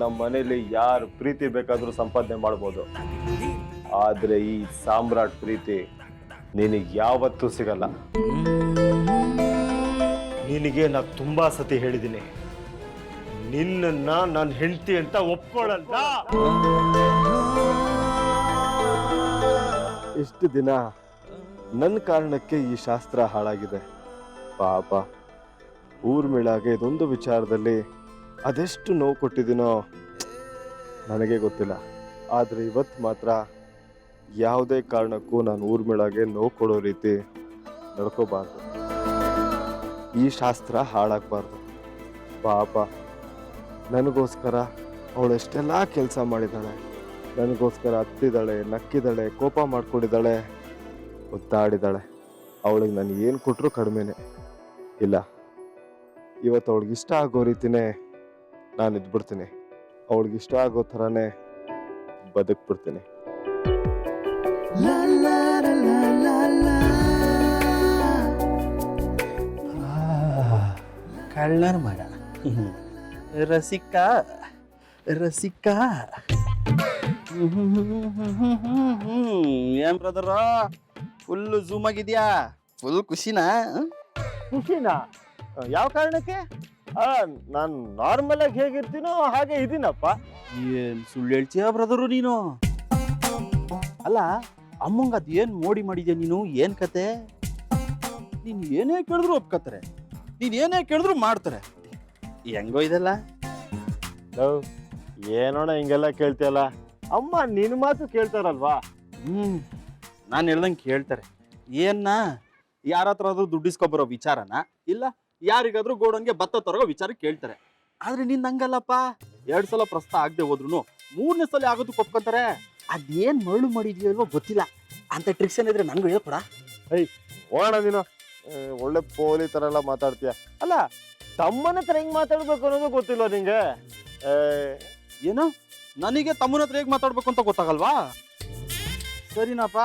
ನಮ್ಮ ಮನೇಲಿ ಯಾರು ಪ್ರೀತಿ ಬೇಕಾದರೂ ಸಂಪಾದನೆ ಮಾಡ್ಬೋದು. ಆದರೆ ಈ ಸಾಮ್ರಾಟ್ ಪ್ರೀತಿ ನಿನಗೆ ಯಾವತ್ತೂ ಸಿಗಲ್ಲ. ನಿನಗೆ ನಾ ತುಂಬಾ ಸತಿ ಹೇಳಿದ್ದೀನಿ. ನಿನ್ನನ್ನ ನಾನು ಹೆಂಡ್ತಿ ಅಂತ ಒಪ್ಕೊಳ್ಳಲ್ಲ ಇಷ್ಟು ದಿನ ನನ್ನ ಕಾರಣಕ್ಕೆ ಈ ಶಾಸ್ತ್ರ ಹಾಳಾಗಿದೆ. ಪಾಪ ಊರ್ಮಿಳಾಗೆ ಇದೊಂದು ವಿಚಾರದಲ್ಲಿ ಅದೆಷ್ಟು ನೋವು ಕೊಟ್ಟಿದ್ದೀನೋ ನನಗೆ ಗೊತ್ತಿಲ್ಲ. ಆದರೆ ಇವತ್ತು ಮಾತ್ರ ಯಾವುದೇ ಕಾರಣಕ್ಕೂ ನಾನು ಊರ್ಮಿಳಾಗೆ ನೋವು ಕೊಡೋ ರೀತಿ ನಡ್ಕೋಬಾರ್ದು. ಈ ಶಾಸ್ತ್ರ ಹಾಳಾಗಬಾರ್ದು. ಪಾಪ, ನನಗೋಸ್ಕರ ಅವಳೆಷ್ಟೆಲ್ಲ ಕೆಲಸ ಮಾಡಿದ್ದಾಳೆ. ನನಗೋಸ್ಕರ ಹತ್ತಿದ್ದಾಳೆ, ನಕ್ಕಿದ್ದಾಳೆ, ಕೋಪ ಮಾಡ್ಕೊಂಡಿದ್ದಾಳೆ ಒತ್ತಾಡಿದ್ದಾಳೆ ಅವಳಿಗೆ ನಾನು ಏನು ಕೊಟ್ಟರು ಕಡಿಮೆನೆ. ಇಲ್ಲ, ಇವತ್ತು ಅವಳಿಗೆ ಇಷ್ಟ ಆಗೋ ರೀತಿನೇ ನಾನು ಇದ್ಬಿಡ್ತೀನಿ. ಅವಳಿಗೆ ಇಷ್ಟ ಆಗೋ ಥರನೇ ಬದುಕ್ಬಿಡ್ತೀನಿ. ಕಳ್ಳರ್ ಮಗ ರಸಿಕ ರಸಿಕ. ಏನ್ ಬ್ರದರ್ ಫುಲ್ ಝೂಮ್ ಆಗಿದ್ಯಾ? ಫುಲ್ ಖುಷಿನಾ? ಖುಷಿನಾ? ಯಾವ ಕಾರಣಕ್ಕೆ? ನಾನು ನಾರ್ಮಲ್ ಆಗಿ ಹೇಗಿರ್ತೀನೋ ಹಾಗೆ ಇದೀನಪ್ಪ. ಏನ್ ಸುಳ್ಳು ಹೇಳ್ತೀಯ ಬ್ರದರು ನೀನು? ಅಲ್ಲ ಅಮ್ಮಂಗ ಅದ್ ಏನ್ ಮೋಡಿ ಮಾಡಿದ್ಯಾ ನೀನು? ಏನ್ ಕತೆ? ನೀನ್ ಏನೇ ಕೇಳಿದ್ರು ಒಪ್ಕತ್ತರೆ ನೀನ್ ಏನೇ ಕೇಳಿದ್ರು ಮಾಡ್ತಾರೆ. ಹೆಂಗೋ ಇದೆಲ್ಲ? ಲವ್, ಏನೋಣ ಹಿಂಗೆಲ್ಲ ಕೇಳ್ತಿಯಲ್ಲ? ಅಮ್ಮ ನಿನ್ನ ಮಾತು ಕೇಳ್ತಾರಲ್ವಾ? ಹ್ಮ್ ನಾನು ಹೇಳ್ದಂಗೆ ಕೇಳ್ತಾರೆ. ಏನ್ನ? ಯಾರ ಹತ್ರ ಆದ್ರೂ ದುಡ್ಡಿಸ್ಕೊಬರೋ ವಿಚಾರನ? ಇಲ್ಲ ಯಾರಿಗಾದ್ರೂ ಗೋಡನ್ಗೆ ಭತ್ತ ತರೋ ವಿಚಾರ ಕೇಳ್ತಾರೆ. ಆದ್ರೆ ನಿನ್ ಹಂಗಲ್ಲಪ್ಪ ಎರಡ್ ಸಲ ಪ್ರಸ್ತ ಆಗದೆ ಹೋದ್ರು ಮೂರನೇ ಸಲ ಆಗೋದು ಕೊಪ್ಕೊಂತಾರೆ. ಅದೇನ್ ಮರಳು ಮಾಡಿದ್ಯೋ ಇಲ್ವೋ ಗೊತ್ತಿಲ್ಲ. ಅಂತ ಟ್ರಿಕ್ಸ್ ಏನಿದ್ರೆ ನಂಗೂ ಹೇಳ್ಕೊಡ? ಹೋಗೋಣ ನೀನು. ಏ, ಒಳ್ಳೆ ಪೋಲಿ ತರ ಎಲ್ಲ ಮಾತಾಡ್ತೀಯ? ಅಲ್ಲ ತಮ್ಮನ ಹತ್ರ ಹೆಂಗ್ ಮಾತಾಡ್ಬೇಕು ಅನ್ನೋದು ಗೊತ್ತಿಲ್ಲ ನಿಂಗೆ. ಏ, ಏನು? ನನಗೆ ತಮ್ಮನ ಹತ್ರ ಹೇಗೆ ಮಾತಾಡ್ಬೇಕು ಅಂತ ಗೊತ್ತಾಗಲ್ವಾ? ಸರಿನಪ್ಪ.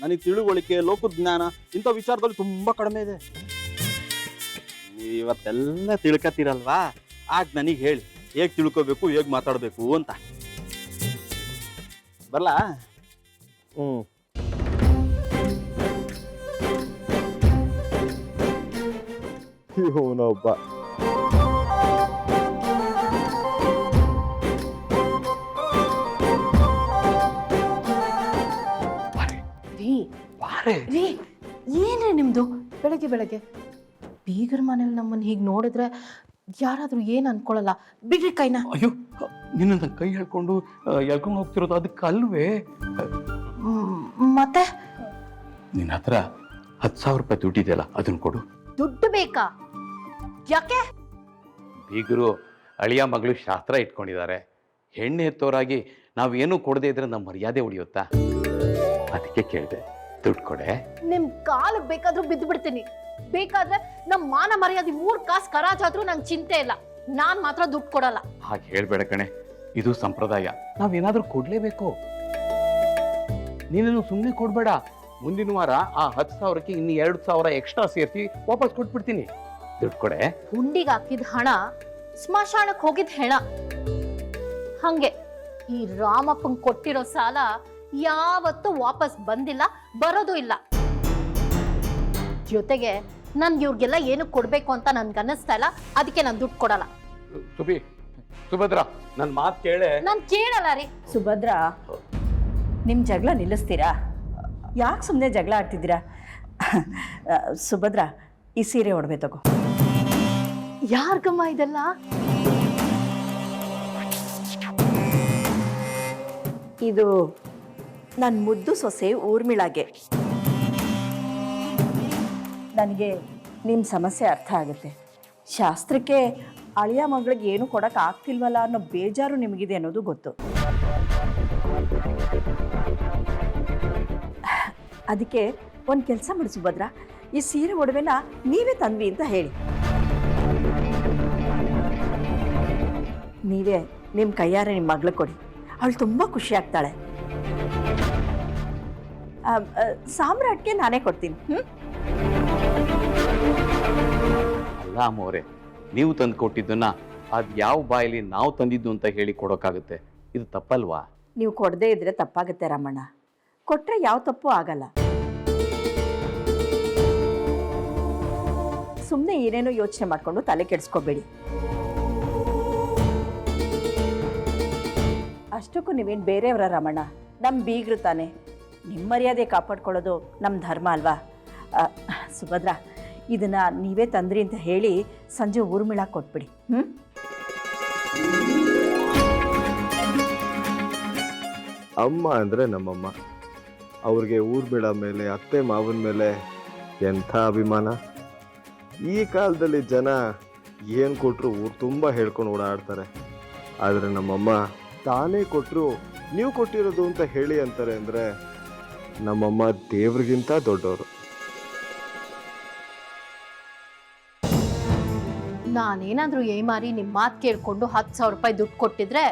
ನನಗೆ ತಿಳುವಳಿಕೆ ಲೋಕದ ಜ್ಞಾನ ಇಂಥ ವಿಚಾರದಲ್ಲಿ ತುಂಬಾ ಕಡಿಮೆ ಇದೆ. ಇವತ್ತೆಲ್ಲ ತಿಳ್ಕತ್ತೀರಲ್ವಾ ಆಗ ನನಗೆ ಹೇಳಿ. ಹೇಗೆ ತಿಳ್ಕೋಬೇಕು ಹೇಗೆ ಮಾತಾಡಬೇಕು ಅಂತ. ಬರಲಾ? ಹ್ಞೂ ಇವನೊಬ್ಬ ರೀ. ರೀ. ಏನ್ರಿ ನಿಮ್ದು? ಬೆಳಗ್ಗೆ ಬೆಳಗ್ಗೆ. ಬೀಗರ ಮನೇಲಿ ನಮ್ಮನ್ನ ಹೀಗೆ ನೋಡಿದ್ರೆ ಯಾರಾದ್ರೂ ಏನ್ ಅನ್ಕೊಳಲ್ಲ. ಬಿಡ್ರಿ ಕೈನ. ಅಯ್ಯೋ ನಿನ್ನ ಕೈ ಹೇಳ್ಕೊಂಡು ಎಳ್ಕೊಂಡು ಹೋಗ್ತಿರೋದು ಅದಕ್ಕೆ ಅಲ್ವೇ? ಮತ್ತೆ? ನಿನ್ನ ಹತ್ರ ಹತ್ತು ಸಾವಿರ ರೂಪಾಯಿ ದುಡ್ಡಿದೆಯಲ್ಲ ಅದನ್ನ ಕೊಡು. ದುಡ್ಡು ಬೇಕಾ? ಯಾಕೆ? ಬೀಗರು ಅಳಿಯ ಮಗಳು ಶಾಸ್ತ್ರ ಇಟ್ಕೊಂಡಿದ್ದಾರೆ. ಹೆಣ್ಣು ನಾವು ನಾವೇನು ಕೊಡದೆ ಇದ್ರೆ ನಮ್ಮ ಮರ್ಯಾದೆ ಉಳಿಯುತ್ತಾ? ಅದಕ್ಕೆ ಕೇಳಿದೆ ದುಡ್ಡು ಕೊಡೆ. ನಿಮ್ ಕಾಲ್ ಬೇಕಾದ್ರೂ ಬಿದ್ದು ಬಿಡ್ತೀನಿ ಬೇಕಾದ್ರೆ ನಮ್ ಮಾನ ಮರ್ಯಾದೆ ಮೂರ್ ಕಾಸ್ ಕರಾಜಾದ್ರೂ ನಂಗೆ ಚಿಂತೆ ಇಲ್ಲ. ನಾನ್ ಮಾತ್ರ ದುಡ್ಡು ಕೊಡಲ್ಲ. ಹಾಗೆ ಹೇಳ್ಬೇಡ ಕಣೆ. ಇದು ಸಂಪ್ರದಾಯ. ನಾವೇನಾದ್ರೂ ಕೊಡ್ಲೇಬೇಕು? ನೀನು ಸುಮ್ಮನೆ ಕೊಡ್ಬೇಡ. ಮುಂದಿನ ವಾರ ಆ ಹತ್ತು ಸಾವಿರಕ್ಕೆ ಇನ್ನು ಎರಡು ಸಾವಿರ ಎಕ್ಸ್ಟ್ರಾ ಸೇರಿಸಿ ವಾಪಸ್ ಕೊಟ್ಬಿಡ್ತೀನಿ. ದುಡ್ಡು ಕೊಡೆ. ಹುಂಡಿಗೆ ಹಾಕಿದ ಹಣ ಸ್ಮಶಾನಕ್ಕೆ ಹೋಗಿದ್ ಹೆಣ. ಹಂಗೆ ಈ ರಾಮಪ್ಪನ್ ಕೊಟ್ಟಿರೋ ಸಾಲ ಯಾವತ್ತೂ ವಾಪಸ್ ಬಂದಿಲ್ಲ ಬರೋದು ಇಲ್ಲ. ಜೊತೆಗೆ ನನ್ಗೆ ಇವ್ರಿಗೆಲ್ಲ ಏನು ಕೊಡ್ಬೇಕು ಅಂತ ನನ್ಗೆ ಅನ್ನಿಸ್ತಾ ಇಲ್ಲ. ಅದಕ್ಕೆ ನಾನು ದುಡ್ಡು ಕೊಡಲ್ಲ. ಸುಬಿ ಸುಭದ್ರ ನನ್ನ ಮಾತು ಕೇಳೆ. ನಾನು ಕೇಳಲ್ಲ ರೀ. ಸುಭದ್ರ ನಿಮ್ಮ ಜಗಳ ನಿಲ್ಲಿಸ್ತೀರಾ? ಯಾಕೆ ಸುಮ್ಮನೆ ಜಗಳ ಆಡ್ತಿದ್ದೀರಾ? ಸುಭದ್ರಾ ಸುಭದ್ರ ಈ ಸೀರೆ ಒಡವೆ ತಗೋ. ಯಾರ್ಗಮ್ಮ ಇದೆಲ್ಲ? ಇದು ನನ್ನ ಮುದ್ದು ಸೊಸೆ ಊರ್ಮಿಳಾಗೆ. ನನಗೆ ನಿಮ್ಮ ಸಮಸ್ಯೆ ಅರ್ಥ ಆಗುತ್ತೆ. ಶಾಸ್ತ್ರಕ್ಕೆ ಅಳಿಯ ಮಗಳಿಗೆ ಏನು ಕೊಡಕ್ಕೆ ಆಗ್ತಿಲ್ವಲ್ಲ ಅನ್ನೋ ಬೇಜಾರು ನಿಮಗಿದೆ ಅನ್ನೋದು ಗೊತ್ತು. ಅದಕ್ಕೆ ಒಂದು ಕೆಲಸ ಮಾಡಿ ಸುಭದ್ರ ಈ ಸೀರೆ ಒಡವೆನ ನೀವೇ ತಂದ್ವಿ ಅಂತ ಹೇಳಿ. ನೀವೇ ನಿಮ್ಮ ಕೈಯಾರೆ ನಿಮ್ಮ ಮಗಳು ಕೊಡಿ. ಅವಳು ತುಂಬ ಖುಷಿ ಆಗ್ತಾಳೆ. ಸಾಮ್ರಾಟ್ಗೆ ನಾನೇ ಕೊಡ್ತೀನಿ. ಹ್ಞೂ ಅಲ್ಲ ಅವರೇ ನೀವು ತಂದು ಕೊಟ್ಟಿದ್ದನ್ನ ಅದು ಯಾವ ಬಾಯಲ್ಲಿ ನಾವು ತಂದಿದ್ದು ಅಂತ ಹೇಳಿ ಕೊಡೋಕ್ಕಾಗುತ್ತೆ ಇದು ತಪ್ಪಲ್ವಾ? ನೀವು ಕೊಡದೇ ಇದ್ರೆ ತಪ್ಪಾಗುತ್ತೆ ರಮಣ್ಣ. ಕೊಟ್ರೆ ಯಾವ ತಪ್ಪು ಆಗಲ್ಲ. ಸುಮ್ಮನೆ ಏನೇನೋ ಯೋಚನೆ ಮಾಡಿಕೊಂಡು ತಲೆ ಕೆಡಿಸ್ಕೋಬೇಡಿ. ಅಷ್ಟಕ್ಕೂ ನೀವೇನು ಬೇರೆಯವರ ರಮಣ ನಮ್ಮ ಬೀಗ್ರು ತಾನೆ. ನಿಮ್ಮ ಮರ್ಯಾದೆ ಕಾಪಾಡ್ಕೊಳ್ಳೋದು ನಮ್ಮ ಧರ್ಮ ಅಲ್ವಾ? ಸುಭದ್ರ ಇದನ್ನು ನೀವೇ ತಂದ್ರಿ ಅಂತ ಹೇಳಿ ಸಂಜೆ ಊರ್ಮಿಳ ಕೊಟ್ಬಿಡಿ ಹ್ಞೂ ಅಮ್ಮ ಅಂದ್ರೆ ನಮ್ಮಮ್ಮ. ಅವ್ರಿಗೆ ಊರ್ ಬಿಡ ಮೇಲೆ, ಅತ್ತೆ ಮಾವನ ಮೇಲೆ ಎಂಥ ಅಭಿಮಾನ? ಈ ಕಾಲದಲ್ಲಿ ಜನ ಏನು ಕೊಟ್ಟರು ಊರು ತುಂಬ ಹೇಳ್ಕೊಂಡು ಓಡಾಡ್ತಾರೆ. ಆದರೆ ನಮ್ಮಮ್ಮ, ತಾನೇ ಕೊಟ್ಟರು ನೀವು ಕೊಟ್ಟಿರೋದು ಅಂತ ಹೇಳಿ ಅಂತಾರೆ ಅಂದರೆ ನಮ್ಮಮ್ಮ ದೇವ್ರಿಗಿಂತ ದೊಡ್ಡವರು ನಾನೇನಾದ್ರೂ ಏಮಾರಿ ನಿಮ್ಮ ಮಾತು ಕೇಳ್ಕೊಂಡು ಹತ್ತು ಸಾವಿರ ರೂಪಾಯಿ ದುಡ್ಡು ಕೊಟ್ಟಿದ್ರೆ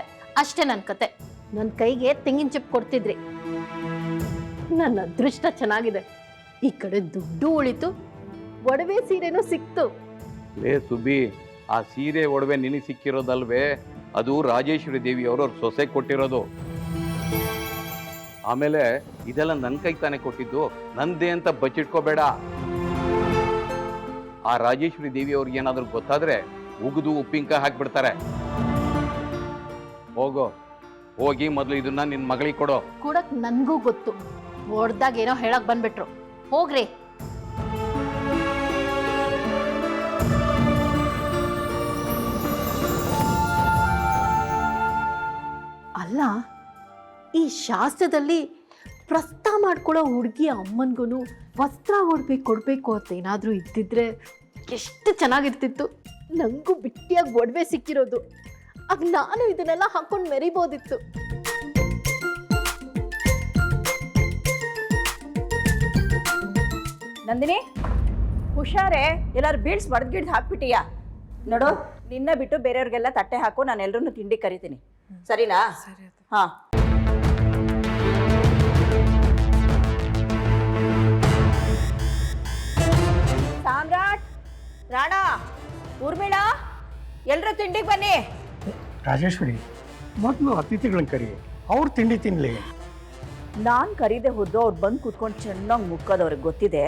ಅಷ್ಟೇ ನನ್ನ ಕತೆ. ನನ್ನ ಕೈಗೆ ತೆಂಗಿನ ಚಿಪ್ ಕೊಡ್ತಿದ್ರಿ. ನನ್ನ ಅದೃಷ್ಟ ಚೆನ್ನಾಗಿದೆ. ಈ ಕಡೆ ದುಡ್ಡು ಉಳಿತು, ಒಡವೆ ಸೀರೆನೂ ಸಿಕ್ತು. ಲೇ ಸುಬಿ ಆ ಸೀರೆ, ಒಡವೆ ನಿನಗೆ ಸಿಕ್ಕಿರೋದಲ್ವೇ? ಅದು ರಾಜೇಶ್ವರಿ ದೇವಿ ಅವರು ಸೊಸೆ ಕೊಟ್ಟಿರೋದು. ಆಮೇಲೆ ಇದೆಲ್ಲ ನನ್ನ ಕೈ ತಾನೇ ಕೊಟ್ಟಿದ್ದು, ನಂದೇ ಅಂತ ಬಚ್ಚಿಟ್ಕೋಬೇಡ. ಆ ರಾಜೇಶ್ವರಿ ದೇವಿ ಅವ್ರಿಗೆ ಏನಾದರೂ ಗೊತ್ತಾದ್ರೆ ಉಗಿದು ಉಪ್ಪಿನಕಾಯಿ ಹಾಕ್ಬಿಡ್ತಾರೆ. ಹೋಗೋ. ಹೋಗಿ ಮೊದಲು ಇದನ್ನ ನಿನ್ನ ಮಗಳಿಗೆ ಕೊಡೋ. ಕೊಡಕ್ ನನ್ಗೂ ಗೊತ್ತು. ಹೊಡ್ದಾಗ ಏನೋ ಹೇಳಕ್ ಬಂದ್ಬಿಟ್ರು. ಹೋಗ್ರಿ. ಅಲ್ಲ, ಈ ಶಾಸ್ತ್ರದಲ್ಲಿ ಪ್ರಸ್ತ ಮಾಡ್ಕೊಳ್ಳೋ ಹುಡುಗಿ ಅಮ್ಮನ್ಗೂ ವಸ್ತ್ರ ಒಡ್ಬೇಕು ಕೊಡ್ಬೇಕು ಅಂತ ಏನಾದರೂ ಇದ್ದಿದ್ರೆ ಎಷ್ಟು ಚೆನ್ನಾಗಿರ್ತಿತ್ತು. ನಂಗೂ ಬಿಟ್ಟಿಯಾಗಿ ಒಡವೆ ಸಿಕ್ಕಿರೋದು. ಆಗ ನಾನು ಇದನ್ನೆಲ್ಲ ಹಾಕೊಂಡು ಮೆರಿಬೋದಿತ್ತು. ನಂದಿನಿ ಹುಷಾರೇ ಎಲ್ಲಾರು ಬೀಳ್ಸ್ ಬಡ್ದು ಗಿಡ್ದು ಹಾಕ್ಬಿಟ್ಟಿಯಾ? ನೋಡು ನಿನ್ನ ಬಿಟ್ಟು ಬೇರೆಯವ್ರಿಗೆಲ್ಲ ತಟ್ಟೆ ಹಾಕು ನಾನು ಎಲ್ಲರನ್ನೂ ತಿಂಡಿ ಕರಿತೀನಿ. ಸರಿನಾ? ಹಾ. ರಾಣಾ ಊರ್ಮಿಳಾ ಎಲ್ಲರೂ ತಿಂಡಿಗೆ ಬನ್ನಿ. ರಾಜೇಶ್ವರಿ ಮೊದಲು ಅತಿಥಿಗಳನ್ನ ಕರಿ ಅವ್ರ ತಿಂಡಿ ತಿನ್ಲಿ. ನಾನು ಕರೀದೆ ಹೋದ್ದು ಅವ್ರು ಬಂದು ಕೂತ್ಕೊಂಡು ಚೆನ್ನಾಗಿ ಮುಕ್ಕೋದು ಅವ್ರಿಗೆ ಗೊತ್ತಿದೆ.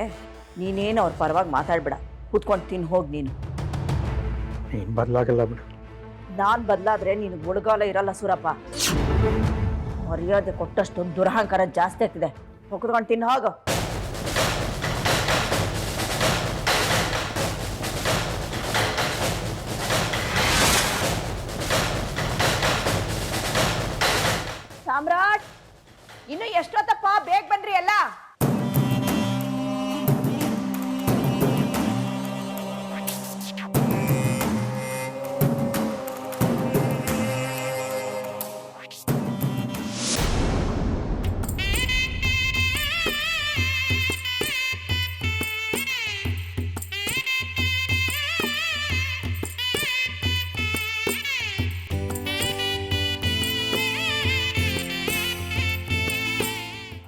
ನೀನೇನು ಅವ್ರ ಪರವಾಗಿ ಮಾತಾಡ್ಬೇಡ. ಕೂತ್ಕೊಂಡು ತಿನ್ ಹೋಗಿ ನೀನು. ಏನು ಬದಲಾಗಲ್ಲ ಬಿಡು. ನಾನು ಬದಲಾದ್ರೆ ನೀನು ಒಳಗಾಲ ಇರಲ್ಲ ಸೂರಪ್ಪ. ಮರ್ಯಾದೆ ಕೊಟ್ಟಷ್ಟು ದುರಹಂಕಾರ ಜಾಸ್ತಿ ಆಗ್ತಿದೆ. ಹೊಕ್ಕೊಂಡು ತಿನ್ನು ಹೋಗು. ಇನ್ನು ಎಷ್ಟೊತ್ತಪ್ಪ? ಬೇಗ ಬನ್ರಿ ಎಲ್ಲ?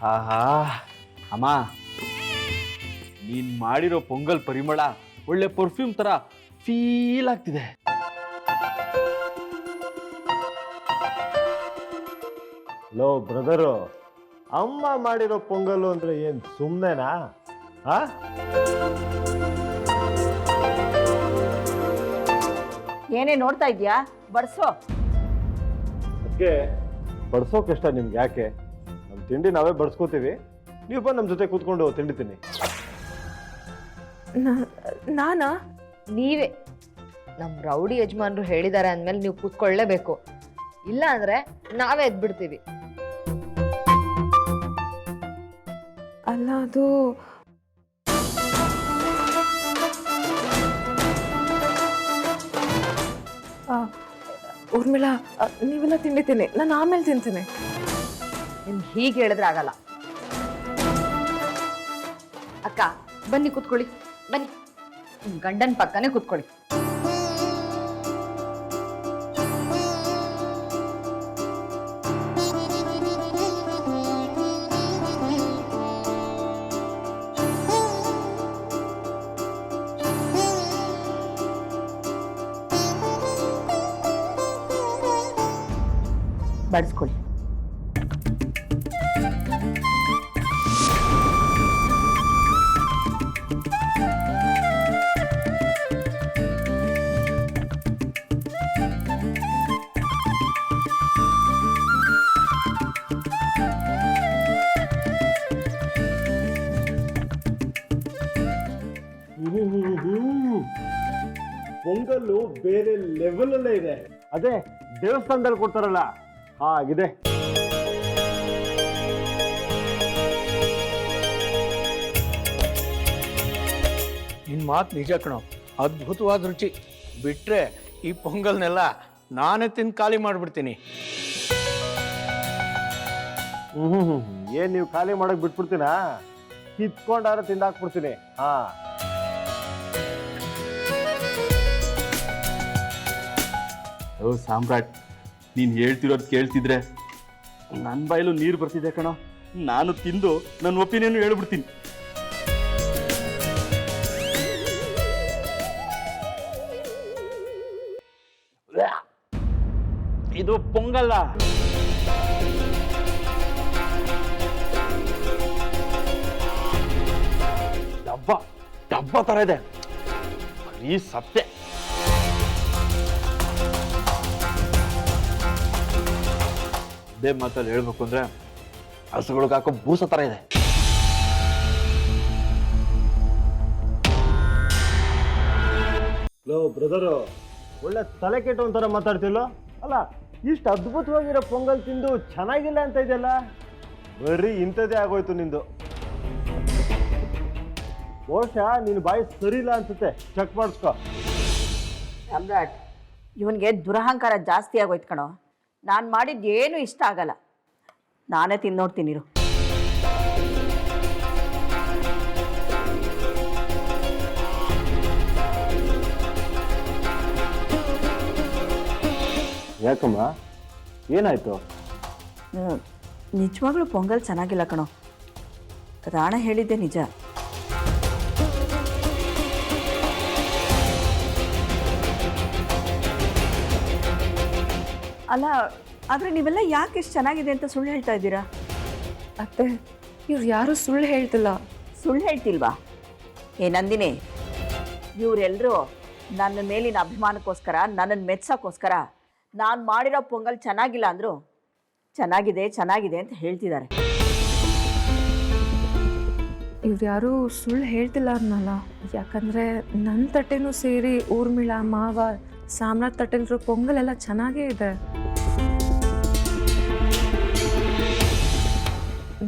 ಆಹಾ ಅಮ್ಮ. ನೀನ್ ಮಾಡಿರೋ ಪೊಂಗಲ್ ಪರಿಮಳ ಒಳ್ಳೆ ಪರ್ಫ್ಯೂಮ್ ತರ ಫೀಲ್ ಆಗ್ತಿದೆ. ಲೋ ಬ್ರದರು ಅಮ್ಮ ಮಾಡಿರೋ ಪೊಂಗಲ್ಲು ಅಂದ್ರೆ ಏನ್ ಸುಮ್ಮನೆನಾ ಆ? ಏನೇ ನೋಡ್ತಾ ಇದ್ಯಾ? ಬಡ್ಸೋ. ಅದಕ್ಕೆ ಬಡ್ಸೋಕೆಷ್ಟ ನಿಮ್ಗೆ ಯಾಕೆ? ನಮ್ಮ ತಿಂಡಿ ನಾವೇ ಬಡ್ಸ್ಕೋತೀವಿ. ನೀವು ಬಂದು ನಮ್ಮ ಜೊತೆ ಕೂತ್ಕೊಂಡು ತಿಂಡಿ ತಿನ್ನಿ. ನಾನಾ? ನೀವೇ. ನಮ್ಮ ರೌಡಿ ಯಜಮಾನ್ರು ಹೇಳಿದ್ದಾರೆ ಅಂದಮೇಲೆ ನೀವು ಕೂತ್ಕೊಳ್ಳೇಬೇಕು. ಇಲ್ಲ ಅಂದ್ರೆ ನಾವೇ ಎದ್ಬಿಡ್ತೀವಿ. ಅಲ್ಲ ಅದು ಊರ್ಮಿಳಾ ನೀವೆಲ್ಲ ತಿಂಡಿ ತಿನ್ನಿ. ನಾನು ಆಮೇಲೆ ತಿಂತೀನಿ. ನಿಮ್ಗೆ ಹೀಗೆ ಹೇಳಿದ್ರೆ ಆಗಲ್ಲ. ಅಕ್ಕ ಬನ್ನಿ ಕೂತ್ಕೊಳ್ಳಿ. ಬನ್ನಿ. ನಿಮ್ ಗಂಡನ ಪಕ್ಕನೇ ಕೂತ್ಕೊಳ್ಳಿ. ಬಡಿಸ್ಕೊಳ್ಳಿ. ಬೇರೆ ಲೆವೆಲ್ ಅಲ್ಲೇ ಇದೆ. ಅದೇ ದೇವಸ್ಥಾನದಲ್ಲಿ ಕೊಡ್ತಾರಲ್ಲ ಹಾಗಿದೆ. ನಿನ್ನ ಮಾತು ನಿಜ ಕಣೋ ಅದ್ಭುತವಾದ ರುಚಿ. ಬಿಟ್ರೆ ಈ ಪೊಂಗಲ್ನೆಲ್ಲ ನಾನೇ ತಿಂದು ಖಾಲಿ ಮಾಡಿಬಿಡ್ತೀನಿ. ಹ್ಮ್ ಏನ್ ನೀವು ಖಾಲಿ ಮಾಡಕ್ ಬಿಟ್ಬಿಡ್ತೀನಾ ಕಿತ್ಕೊಂಡಾರ ತಿಂದಾಕ್ಬಿಡ್ತೀನಿ. ಹಾ. ಓ, ಸಾಮ್ರಾಟ್, ನೀನು ಹೇಳ್ತಿರೋದು ಕೇಳ್ತಿದ್ರೆ. ನನ್ನ ಬಾಯಲ್ಲೂ ನೀರು ಬರ್ತಿದೆ ಕಣ. ನಾನು ತಿಂದು ನನ್ನ ಒಪಿನಿಯನ್ ಹೇಳ್ಬಿಡ್ತೀನಿ. ಇದು ಪೊಂಗಲ್ಲ. ಡಬ್ಬ ಡಬ್ಬ ತರ ಇದೆ. ಬರೀ ಸತ್ಯ. ಅದೇ ಮಾತಲ್ಲಿ ಹೇಳ್ಬೇಕು ಅಂದ್ರೆ ಹಸುಗಳಿಗೆ ಹಾಕೋ ಬೂಸ ತರ ಇದೆ. ಲೋ ಬ್ರದರು ಒಳ್ಳೆ ತಲೆ ಕೆಟ್ಟು ಒಂಥರ ಮಾತಾಡ್ತಿಲ್ಲೋ ಅಲ್ಲ ಇಷ್ಟು ಅದ್ಭುತವಾಗಿರೋ ಪೊಂಗಲ್ ತಿಂದು ಚೆನ್ನಾಗಿಲ್ಲ ಅಂತ ಇದೆಯಲ್ಲ? ಬರ್ರಿ ಇಂಥದ್ದೇ ಆಗೋಯ್ತು ನಿಂದು. ಬಹುಶಃ ನಿನ್ನ ಬಾಯಿ ಸರಿ ಇಲ್ಲ ಅನ್ಸುತ್ತೆ. ಚೆಕ್ ಮಾಡಿಸ್ಕೊ. ಸಮ್ರಾಟ್ ಇವನಿಗೆ ದುರಹಂಕಾರ ಜಾಸ್ತಿ ಆಗೋಯ್ತು ಕಣೋ. ನಾನು ಮಾಡಿದ್ದು ಏನು ಇಷ್ಟ ಆಗಲ್ಲ. ನಾನೇ ತಿಂದು ನೋಡ್ತೀನಿರು ಯಾಕಮ್ಮ? ಏನಾಯ್ತು? ನಿಜವಾಗ್ಲೂ ಪೊಂಗಲ್ ಚೆನ್ನಾಗಿಲ್ಲ ಕಣೋ. ರಾಣ ಹೇಳಿದ್ದೆ ನಿಜ. ಅಲ್ಲ ಆದರೆ ನೀವೆಲ್ಲ ಯಾಕೆ ಇಷ್ಟು ಚೆನ್ನಾಗಿದೆ ಅಂತ ಸುಳ್ಳು ಹೇಳ್ತಾ ಇದ್ದೀರಾ? ಅತ್ತೆ ಇವ್ರು ಯಾರು ಸುಳ್ಳು ಹೇಳ್ತಿಲ್ಲ. ಸುಳ್ಳು ಹೇಳ್ತಿಲ್ವಾ? ಏ ನಂದಿನಿ ಇವರೆಲ್ಲರೂ ನನ್ನ ಮೇಲಿನ ಅಭಿಮಾನಕ್ಕೋಸ್ಕರ ನನ್ನನ್ನು ಮೆಚ್ಚೋಕ್ಕೋಸ್ಕರ ನಾನು ಮಾಡಿರೋ ಪೊಂಗಲ್ ಚೆನ್ನಾಗಿಲ್ಲ ಅಂದರು ಚೆನ್ನಾಗಿದೆ ಚೆನ್ನಾಗಿದೆ ಅಂತ ಹೇಳ್ತಿದ್ದಾರೆ. ಇವ್ರು ಯಾರೂ ಸುಳ್ಳು ಹೇಳ್ತಿಲ್ಲ ಅನ್ನಲ್ಲ. ಯಾಕಂದರೆ ನನ್ನ ತಟ್ಟೆನೂ ಸೇರಿ ಊರ್ಮಿಳ ಮಾವ ಸಾಮ್ರಾಟ್ ತಟ್ಟೆಲಿರೋ ಪೊಂಗಲ್ ಎಲ್ಲ ಚೆನ್ನಾಗೇ ಇದೆ.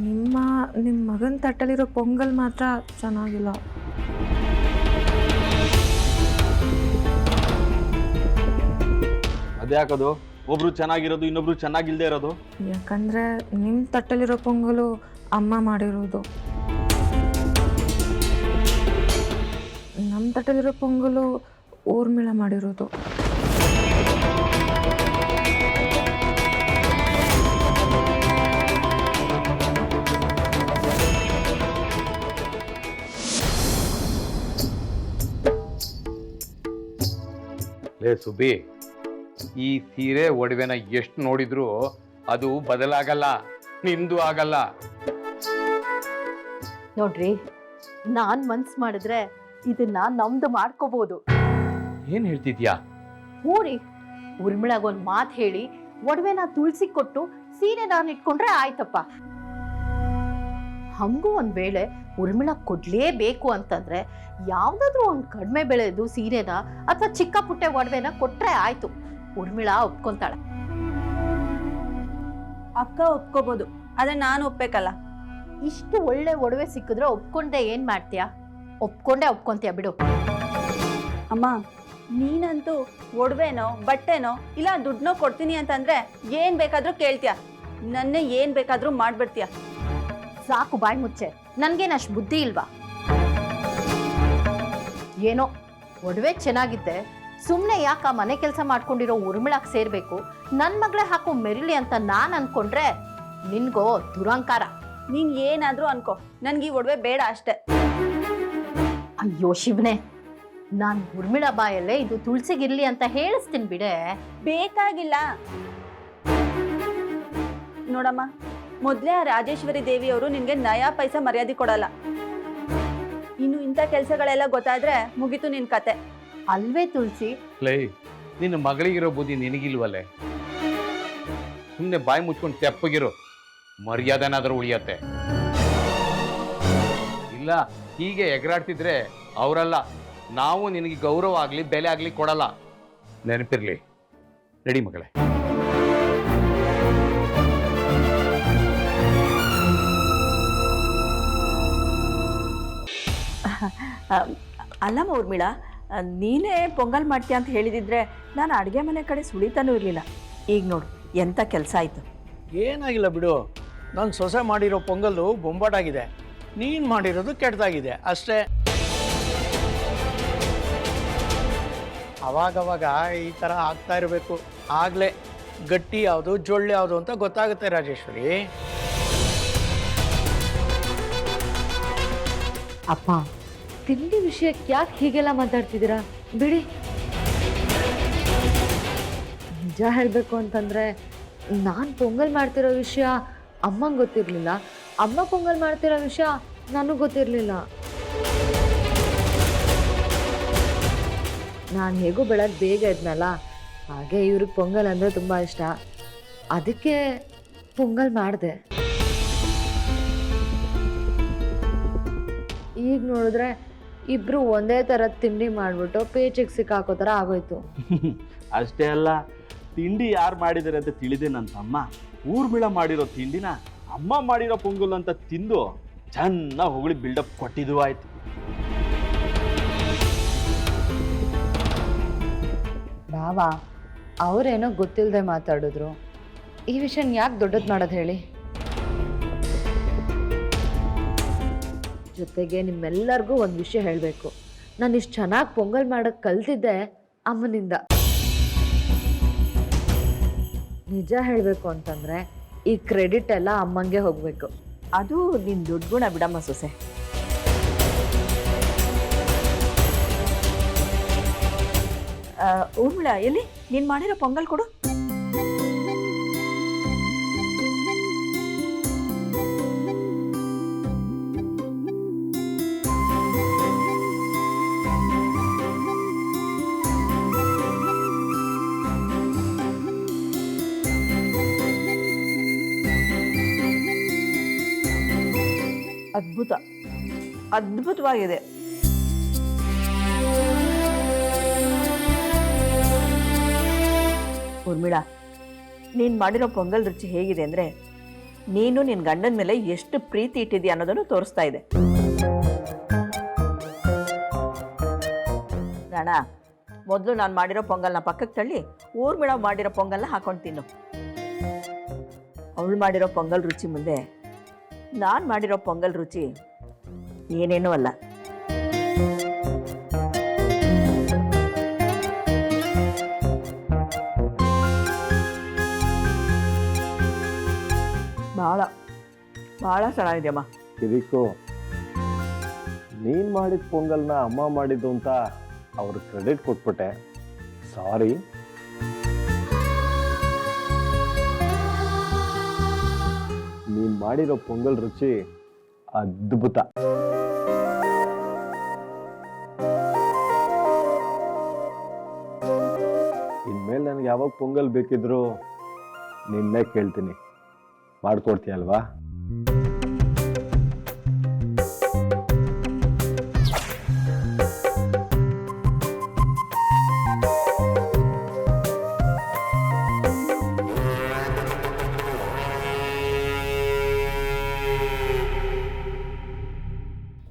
ನಿಮ್ಮ ನಿಮ್ಮ ಮಗನ ತಟ್ಟಲ್ಲಿರೋ ಪೊಂಗಲ್ ಮಾತ್ರ ಚೆನ್ನಾಗಿಲ್ಲ. ಅದ್ಯಾಕದು? ಒಬ್ರು ಚೆನ್ನಾಗಿರೋದು ಇನ್ನೊಬ್ರು ಚೆನ್ನಾಗಿಲ್ದೇ ಇರೋದು? ಯಾಕಂದ್ರೆ ನಿಮ್ಮ ತಟ್ಟಲ್ಲಿರೋ ಪೊಂಗಲು ಅಮ್ಮ ಮಾಡಿರೋದು. ನಮ್ಮ ತಟ್ಟಲ್ಲಿರೋ ಪೊಂಗಲು ಊರ್ಮಿಳ ಮಾಡಿರೋದು. ಲೇ ಸುಬ್ಬಿ ಈ ಸೀರೆ ಒಡವೆನ ಎಷ್ಟು ನೋಡಿದ್ರು ಅದು ಬದಲಾಗಲ್ಲ ನಿಂದು ಆಗಲ್ಲ. ನೋಡ್ರಿ ನಾನ್ ಮನ್ಸ್ ಮಾಡಿದ್ರೆ ಇದನ್ನ ನಮ್ದು ಮಾಡ್ಕೋಬಹುದು ಏನ್ ಹೇಳ್ತಿದ್ಯಾ? ಊರಿ ಉರ್ಮಿಳಾಗ ಒಂದ್ ಮಾತ್ ಹೇಳಿ ಒಡವೆನ ತುಳ್ಸಿ ಕೊಟ್ಟು ಸೀರೆ ನಾನು ಇಟ್ಕೊಂಡ್ರೆ ಆಯ್ತಪ್ಪ. ಹಂಗೂ ಒಂದ್ ವೇಳೆ ಉರ್ಮಿಳ ಕೊಡಲೇಬೇಕು ಅಂತಂದ್ರೆ ಯಾವುದಾದ್ರೂ ಒಂದು ಕಡಿಮೆ ಬೆಳೆದು ಸೀರೆನ ಅಥವಾ ಚಿಕ್ಕ ಪುಟ್ಟೆ ಒಡವೆನ ಕೊಟ್ಟರೆ ಆಯ್ತು. ಉರ್ಮಿಳ ಒಪ್ಕೊಂತಾಳೆ. ಅಕ್ಕ ಒಪ್ಕೋಬೋದು ಆದರೆ ನಾನು ಒಪ್ಬೇಕಲ್ಲ. ಇಷ್ಟು ಒಳ್ಳೆ ಒಡವೆ ಸಿಕ್ಕಿದ್ರೆ ಒಪ್ಕೊಂಡೆ ಏನು ಮಾಡ್ತೀಯಾ? ಒಪ್ಕೊಂಡೆ ಒಪ್ಕೊಂತೀಯ ಬಿಡು. ಅಮ್ಮ ನೀನಂತೂ ಒಡವೆನೋ ಬಟ್ಟೆನೋ ಇಲ್ಲ ದುಡ್ಡನ್ನೋ ಕೊಡ್ತೀನಿ ಅಂತಂದ್ರೆ ಏನು ಬೇಕಾದರೂ ಕೇಳ್ತೀಯ. ನನ್ನೇ ಏನು ಬೇಕಾದರೂ ಮಾಡ್ಬಿಡ್ತೀಯ. ಸಾಕು ಬಾಯ್ ಮುಚ್ಚೆ. ನನ್ಗೇನ್ ಅಷ್ಟು ಬುದ್ಧಿ ಇಲ್ವಾ? ಏನೋ ಒಡವೆ ಚೆನ್ನಾಗಿದ್ದೆ. ಸುಮ್ಮನೆ ಯಾಕ ಮನೆ ಕೆಲಸ ಮಾಡ್ಕೊಂಡಿರೋ ಉರ್ಮಿಳಾಕ್ ಸೇರ್ಬೇಕು? ನನ್ನ ಮಗಳೇ ಹಾಕೋ ಮೆರಿಲಿ ಅಂತ ನಾನು ಅನ್ಕೊಂಡ್ರೆ ನಿನ್ಗೋ ದುರಂಕಾರ. ನೀನ್ ಏನಾದರೂ ಅನ್ಕೋ. ನನಗೆ ಈ ಒಡವೆ ಬೇಡ ಅಷ್ಟೇ. ಅಯ್ಯೋ ಶಿವನೇ ನಾನು ಉರ್ಮಿಳ ಬಾಯಲ್ಲೇ ಇದು ತುಳ್ಸಿಗಿರ್ಲಿ ಅಂತ ಹೇಳಿಸ್ತೀನಿ ಬಿಡೆ. ಬೇಕಾಗಿಲ್ಲ. ನೋಡಮ್ಮ ಮೊದಲೇ ಆ ರಾಜೇಶ್ವರಿ ದೇವಿಯವರು ನಿನಗೆ ನಯಾ ಪೈಸ ಮರ್ಯಾದೆ ಕೊಡಲ್ಲ. ಇನ್ನು ಇಂಥ ಕೆಲಸಗಳೆಲ್ಲ ಗೊತ್ತಾದ್ರೆ ಮುಗಿತು ನಿನ್ ಕತೆ. ಅಲ್ವೇ ತುಳಸಿ? ಲೈ ನಿನ್ನ ಮಗಳಿಗಿರೋ ಬುದ್ಧಿ ನಿನಗಿಲ್ವಲ್ಲೇ ಸುಮ್ಮನೆ ಬಾಯಿ ಮುಚ್ಕೊಂಡು ತೆಪ್ಪಗಿರು ಮರ್ಯಾದೆನಾದ್ರೂ ಉಳಿಯತ್ತೆ. ಇಲ್ಲ ಹೀಗೆ ಎಗರಾಡ್ತಿದ್ರೆ ಅವರಲ್ಲ ನಾವು ನಿನಗೆ ಗೌರವ ಆಗಲಿ ಬೆಲೆ ಆಗಲಿ ಕೊಡಲ್ಲ. ನೆನಪಿರಲಿ. ನಡಿ ಮಗಳೇ. ಆ, ಅಲ್ಲಮ್ಮ ಊರ್ಮಿಳಾ ನೀನೇ ಪೊಂಗಲ್ ಮಾಡ್ತೀಯ ಅಂತ ಹೇಳಿದಿದ್ರೆ ನಾನು ಅಡುಗೆ ಮನೆ ಕಡೆ ಸುಳಿತಾನೂ ಇರಲಿಲ್ಲ. ಈಗ ನೋಡು ಎಂಥ ಕೆಲಸ ಆಯಿತು? ಏನಾಗಿಲ್ಲ ಬಿಡು. ನಾನು ಸೊಸೆ ಮಾಡಿರೋ ಪೊಂಗಲ್ಲು ಬೊಂಬಾಟಾಗಿದೆ. ನೀನು ಮಾಡಿರೋದು ಕೆಟ್ಟದಾಗಿದೆ ಅಷ್ಟೇ. ಅವಾಗವಾಗ ಈ ಥರ ಆಗ್ತಾ ಇರಬೇಕು. ಆಗಲೇ ಗಟ್ಟಿ ಯಾವುದು ಜೊಳ್ಳು ಯಾವುದು ಅಂತ ಗೊತ್ತಾಗುತ್ತೆ ರಾಜೇಶ್ವರಿ. ಅಪ್ಪ ತಿಂಡಿ ವಿಷಯಕ್ಕೆ ಯಾಕೆ ಹೀಗೆಲ್ಲ ಮಾತಾಡ್ತಿದ್ದೀರಾ? ಬಿಡಿ. ನಿಜ ಹೇಳಬೇಕು ಅಂತಂದರೆ, ನಾನು ಪೊಂಗಲ್ ಮಾಡ್ತಿರೋ ವಿಷಯ ಅಮ್ಮಂಗೆ ಗೊತ್ತಿರಲಿಲ್ಲ. ಅಮ್ಮ ಪೊಂಗಲ್ ಮಾಡ್ತಿರೋ ವಿಷಯ ನನಗೆ ಗೊತ್ತಿರಲಿಲ್ಲ. ನಾನು ಹೇಗೂ ಬೆಳಗ್ಗೆ ಬೇಗ ಇದ್ನಲ್ಲ ಹಾಗೆ ಇವ್ರಿಗೆ ಪೊಂಗಲ್ ಅಂದರೆ ತುಂಬ ಇಷ್ಟ. ಅದಕ್ಕೆ ಪೊಂಗಲ್ ಮಾಡಿದೆ. ಈಗ ನೋಡಿದ್ರೆ ಇಬ್ರು ಒಂದೇ ಥರದ ತಿಂಡಿ ಮಾಡಿಬಿಟ್ಟು ಪೇಚಿಗೆ ಸಿಕ್ಕಾಕೋ ಥರ ಆಗೋಯ್ತು. ಅಷ್ಟೇ ಅಲ್ಲ ತಿಂಡಿ ಯಾರು ಮಾಡಿದ್ದಾರೆ ಅಂತ ತಿಳಿದೆ ನನ್ನ ತಮ್ಮ. ಊರ್ಮಿಳ ಮಾಡಿರೋ ತಿಂಡಿನ ಅಮ್ಮ ಮಾಡಿರೋ ಪೊಂಗಲ್ ಅಂತ ತಿಂದು ಚೆನ್ನಾಗಿ ಹೊಗಳಿ ಬಿಲ್ಡಪ್ ಕೊಟ್ಟಿದ್ದು ಆಯ್ತು. ಬಾವಾ ಅವರೇನೋ ಗೊತ್ತಿಲ್ಲದೆ ಮಾತಾಡಿದ್ರು. ಈ ವಿಷಯನ ಯಾಕೆ ದೊಡ್ಡದು ಮಾಡೋದು ಹೇಳಿ? ಜೊತೆಗೆ ನಿಮ್ಮೆಲ್ಲರಿಗೂ ಒಂದು ವಿಷಯ ಹೇಳಬೇಕು. ನಾನು ಇಷ್ಟು ಚೆನ್ನಾಗಿ ಪೊಂಗಲ್ ಮಾಡೋಕ್ಕೆ ಕಲ್ತಿದ್ದೆ ಅಮ್ಮನಿಂದ. ನಿಜ ಹೇಳಬೇಕು ಅಂತಂದರೆ ಈ ಕ್ರೆಡಿಟ್ ಎಲ್ಲ ಅಮ್ಮಂಗೆ ಹೋಗಬೇಕು. ಅದು ನಿನ್ನ ದೊಡ್ಡ ಗುಣ ಬಿಡಮ್ಮ ಸೊಸೆ. ಊರ್ಮಿಳ, ಎಲ್ಲಿ? ನೀನು ಮಾಡಿರೋ ಪೊಂಗಲ್ ಕೊಡು. ಅದ್ಭುತ. ಅದ್ಭುತವಾಗಿದೆ. ಊರ್ಮಿಳಾ, ನೀನು ಮಾಡಿರೋ ಪೊಂಗಲ್ ರುಚಿ ಹೇಗಿದೆ ಅಂದರೆ ನೀನು ನಿನ್ನ ಗಂಡನ ಮೇಲೆ ಎಷ್ಟು ಪ್ರೀತಿ ಇಟ್ಟಿದ್ದೀಯ ಅನ್ನೋದನ್ನು ತೋರಿಸ್ತಾ ಇದೆ. ರಾಣ, ಮೊದಲು ನಾನು ಮಾಡಿರೋ ಪೊಂಗಲ್ನ ಪಕ್ಕಕ್ಕೆ ತಳ್ಳಿ, ಊರ್ಮಿಳ ಮಾಡಿರೋ ಪೊಂಗಲ್ನ ಹಾಕೊಂಡು ತಿನ್ನು. ಅವಳು ಮಾಡಿರೋ ಪೊಂಗಲ್ ರುಚಿ ಮುಂದೆ ನಾನು ಮಾಡಿರೋ ಪೊಂಗಲ್ ರುಚಿ ಏನೇನೂ ಅಲ್ಲ. ಭಾಳ ಭಾಳ ಚೆನ್ನಾಗಿದೆಯಮ್ಮ. ಕಿರಿಕು, ನೀನು ಮಾಡಿದ ಪೊಂಗಲ್ನ ಅಮ್ಮ ಮಾಡಿದ್ದು ಅಂತ ಅವ್ರಿಗೆ ಕ್ರೆಡಿಟ್ ಕೊಟ್ಬಿಟ್ಟೆ. ಸಾರಿ ಮಾಡಿರೋ ಪೊಂಗಲ್ ರುಚಿ ಅದ್ಭುತ. ಇನ್ಮೇಲೆ ನನಗೆ ಯಾವಾಗ ಪೊಂಗಲ್ ಬೇಕಿದ್ರು ನಿನ್ನೆ ಕೇಳ್ತೀನಿ. ಮಾಡ್ಕೊಡ್ತೀಯಲ್ವಾ?